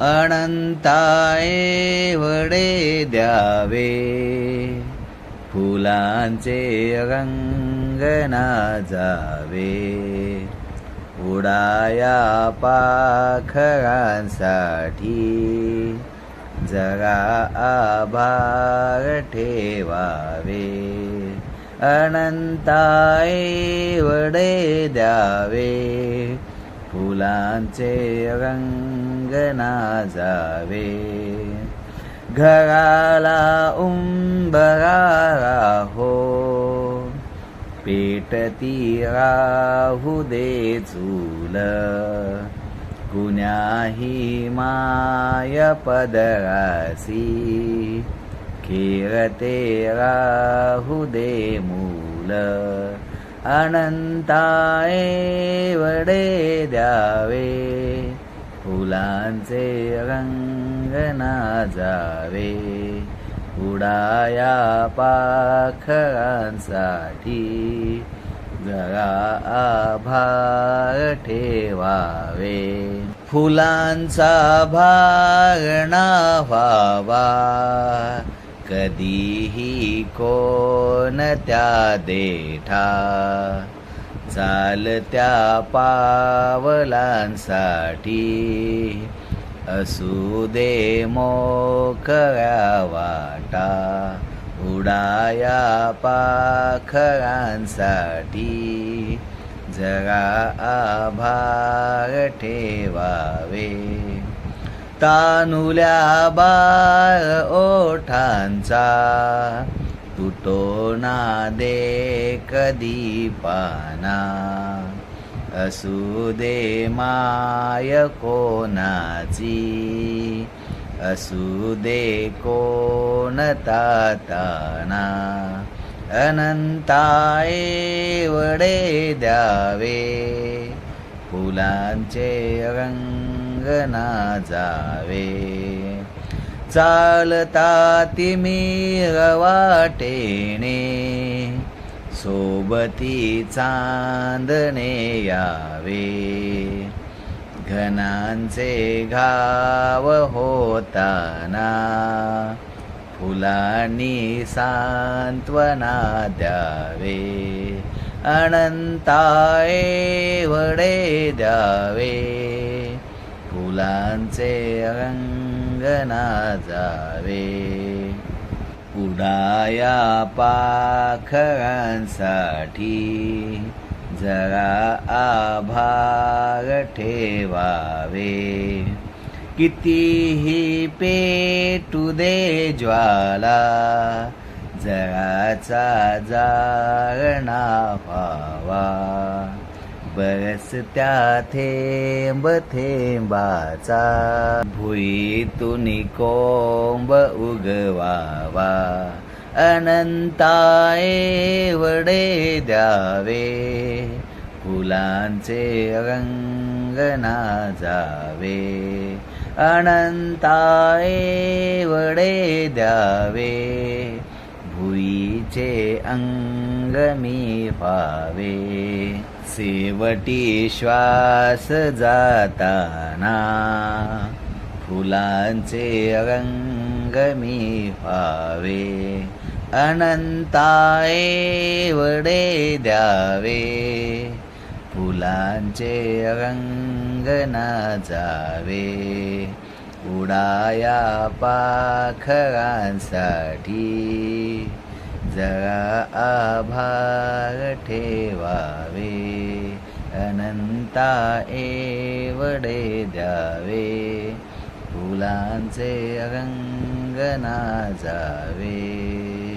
अनंताए वडे द्यावे. फुलांचे रंगना जावे. उडाया पाखरांसाठी जरा आभार ठेवावे. अनंताए वडे द्यावे. फुलांचे रंग जावे घराला उंबरा हो. पेटती राहू दे चूल. कुण्याही माय पदरासी. खेळते राहू दे मूल. अनंताए वडे द्यावे. फुलांचे रंग जावे. उडाया पाखरांसाठी जरा आभार ठेवावे. फुलांचा भारणा व्हावा. कधीही कोणत्या देठा चालत्या पावलांसाठी असू दे मोकळ्या वाटा उडाया पाखरांसाठी. जरा आभार ठेवावे. तानुल्या बार ओठांचा तुटो ना दे कधी पाना असू दे माय कोणाची असू दे कोणता ताना अनंताए वडे द्यावे फुलांचे रंग जावे. चालता तिमिर वाटेने सोबती चांदणे यावे. घनांचे घाव होताना फुलांनी सांत्वना द्यावे. अनंताए वडे द्यावे. फुलांचे रंग जावे उडाया पाखरांसाठी जरा आभार ठेवावे। कितीही पेटू दे ज्वाला जराचा जाळणा व्हावा। बस त्या थेंब थेंबाचा भुईतून कोंब उगवावा. अनंताए वडे द्यावे फुलांचे रंगना जावे अनंताए वडे द्यावे भुईचे अंग मी व्हावे शेवटी श्वास जाताना फुलांचे रंग मी व्हावे अनंताए वडे द्यावे. फुलांचे रंग जावे उडाया पाखरांसाठी जरा आभार ठेवा अनंता एवढे द्यावे. फुलांचे रंगना जावे.